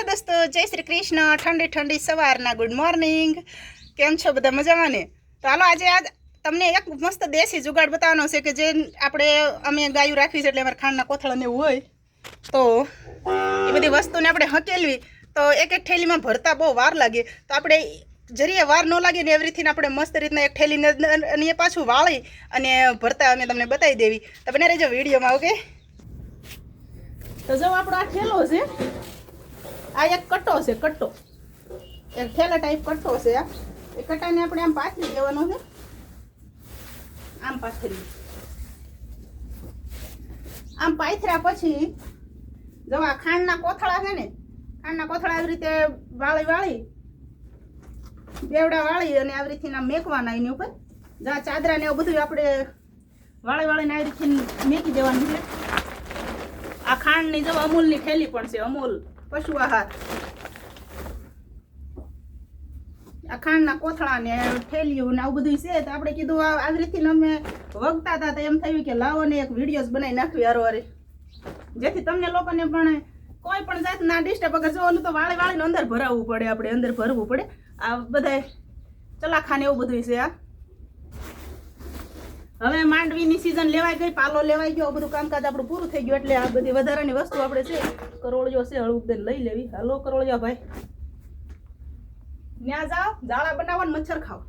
Hello દોસ્તો જય શ્રી કૃષ્ણ, ઠંડી ઠંડી સવારના ગુડ મોર્નિંગ કેમ છો બધા મજામાં ને તો આજે આજ તમને એક મસ્ત દેશી જુગાડ બતાવવાનો છે કે જે આપણે અમે ગાયું રાખવી છે એટલે અમારે ખાંડના કોથળાને એવું હોય. તો એ બધી વસ્તુને આપણે હકેલવી. તો એક એક થેલીમાં ભરતા બહુ વાર લાગે. તો આપણે જરીએ વાર ન લાગે ને એવરીથીને આપણે મસ્ત રીતના એક થેલીને અને પાછું વાળી અને ભરતા અમે તમને બતાવી દેવી. તો બને રહેજો વિડીયોમાં, ઓકે? તો જો આપણો આ ઠેલો છે. આ એક કટ્ટો છે કટ્ટો એક ઠેલા ટાઈપ કટ્ટો છે આ. એ કટાઈને આપણે આમ પાથરી દેવાનો છે. આમ પાથરી આમ પાથર્યા પછી જો આ ખાંડના કોથળા છે ને, ખાંડના કોથળા આવી રીતે વાળી વાળી, બેવડા વાળી અને આવી રીતે મેકવાના એની ઉપર. જા ચાદરા ને એવું બધું આપણે વાળી વાળીને આવી રીતે મેકી દેવાનું છે. આ ખાંડની જો અમૂલની થેલી પણ છે, અમૂલ. પશુ આહાર. ખાંડના કોથળા ને થેલીઓ ને આવું બધું છે, તો આપણે કીધું આવી રીતે અમે વગતા હતા, તો એમ થયું કે લાવો ને એક વીડિયો બનાવી નાખવી હારોવારે જેથી તમને લોકોને પણ કોઈ પણ જાતના ડિસ્ટર્બ અગર જોવાનું તો વાળી વાળીને અંદર ભરાવવું પડે, આપણે અંદર ભરવું પડે. આ બધા ચલાખાને એવું બધું છે આ હવે માંડવીની સિઝન લેવાઈ ગઈ, પાલો લેવાઈ ગયો બધું કામકાજ આપણું પૂરું થઈ ગયું એટલે આ બધી વધારાની વસ્તુ આપણે છે, કરોળિયો છે હળવું લઈ લેવી. હાલો કરોળિયા ભાઈ. ત્યાં જાઓ જાળા બનાવો ને મચ્છર ખાઓ.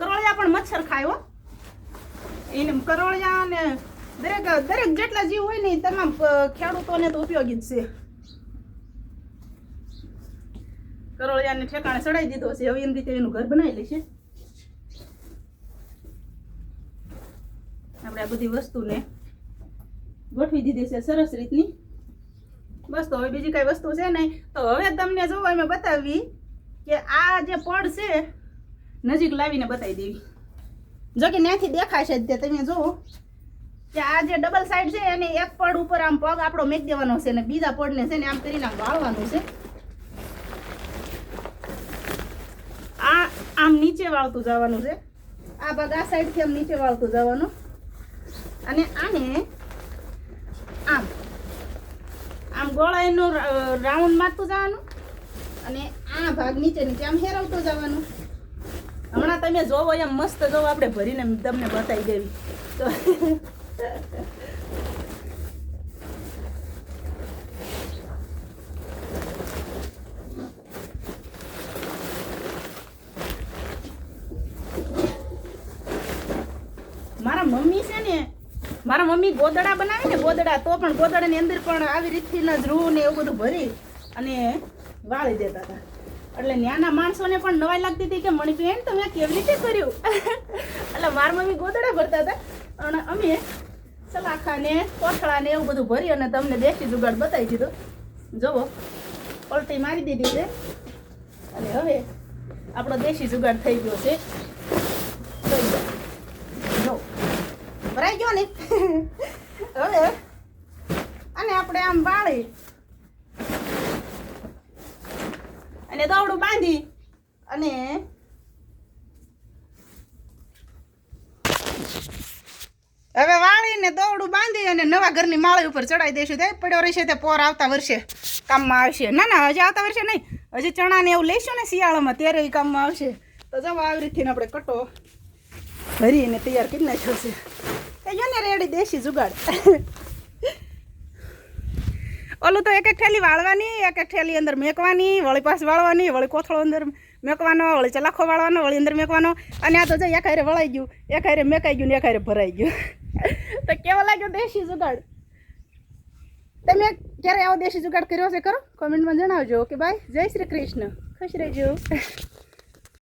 કરોળિયા પણ મચ્છર ખાય હો. એને કરોળિયા ને દરેક દરેક જેટલા જીવ હોય ને તમામ ખેડૂતોને તો ઉપયોગી જ છે. કરોળિયાને ઠેકાણે ચડાવી દીધો છે. હવે એની રીતે એનું ઘર બનાવી લેશે. આ બધી વસ્તુને ગોઠવી દીધી છે સરસ રીતની. બસ તો હવે બીજી કઈ વસ્તુ છે નહીં. તો હવે તમને જો અમે બતાવી કે આ જે પડ છે, નજીક લાવીને બતાવી દેવી. જો કે ત્યાંથી દેખાશે તે, તમે જુઓ. કે આ જે ડબલ સાઈડ છે, એને એક પડ ઉપર આમ પગ આપણો મેક દેવાનો છે અને બીજા પડને છે ને આમ કરીને આમ વાળવાનું છે. આ આમ નીચે વાળતું જવાનું છે. આ ભાગ આ સાઈડથી આમ નીચે વાળતું જવાનું. અને આને આમ આમ ગોળાઈનું રાઉન્ડ મારતું જવાનું અને આ ભાગ નીચે નીચે આમ હેરવતું જવાનું. હમણાં તમે જોવો એમ મસ્ત જોવો, આપણે ભરીને તમને બતાવી દેવી. તો મારા મમ્મી છે ને મારા મમ્મી ગોદડા બનાવે ને ગોદડા, તો પણ ગોદડાની અંદર પણ આવી રીતથી જ રૂ ને એવું બધું ભરી અને વાળી દેતા હતા. એટલે નાના માણસોને પણ નવાઈ લાગતી હતી કે મણિબેન તમે કેવી રીતે કર્યું? એટલે મારા મમ્મી ગોદડા ભરતા હતા. અને અમે સલાખા ને કોથળા ને એવું બધું ભરી અને તમને દેશી જુગાડ બતાવી દીધો. જુઓ પલટી મારી દીધી છે. અને હવે આપણો દેશી જુગાડ થઈ ગયો છે. ભરાઈ ગયો ને. હવે અને આપણે આમ વાળી. અને દોરડું બાંધી અને હવે વાળીને દોરડું બાંધી અને નવા ઘરની માળી ઉપર ચડાવી દઈશું. તે પડ્યો રહેશે તે પોર આવતા વર્ષે કામમાં આવશે. ના ના, હજી આવતા વર્ષે નહીં. હજી ચણા ને એવું લઈશું ને શિયાળામાં, ત્યારે કામમાં આવશે. તો જવા આવી રીતથી આપણે કટો ભરીને તૈયાર કરી નાખ્યો છે. એ ને રેડી, દેશી જુગાડ. ઓલું તો એક એક થેલી વાળવાની એક એક થેલી અંદર મેકવાની, વળી પાસ વાળવાની, વળી કોથળો અંદર મેકવાનો, વળી ચલાખો વાળવાનો, વળી અંદર મેકવાનો. અને આ તો જો એક હારે વળાઈ ગયું, એક હારે મેકાઈ ગયું ને એક હારે ભરાઈ ગયું. તો કેવો લાગ્યો દેશી જુગાડ? તમે ક્યારે આવો દેશી જુગાડ કર્યો છે કરો કોમેન્ટમાં જણાવજો. ઓકે બાય જય શ્રી કૃષ્ણ. ખુશ રહેજો.